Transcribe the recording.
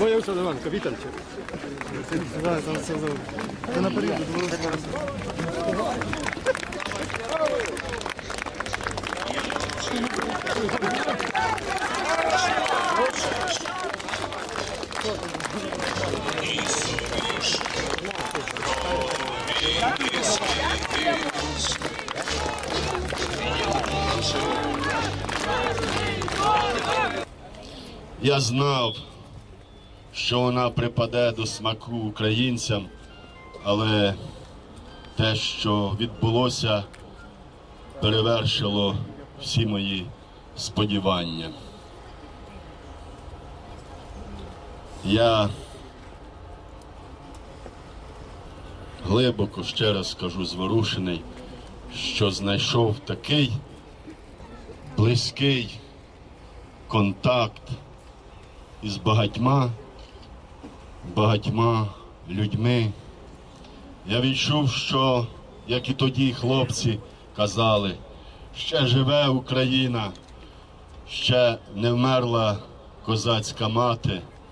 Моя Олександр Іванович, вітер. Да, там все за... Це наперед, Я знав, що вона припаде до смаку українцям, але те, що відбулося, перевершило всі мої сподівання. Я глибоко ще раз скажу зворушений, що знайшов такий близький контакт із багатьма, багатьма людьми. Я відчув, що, як і тоді хлопці казали, ще живе Україна, ще не вмерла козацька мати.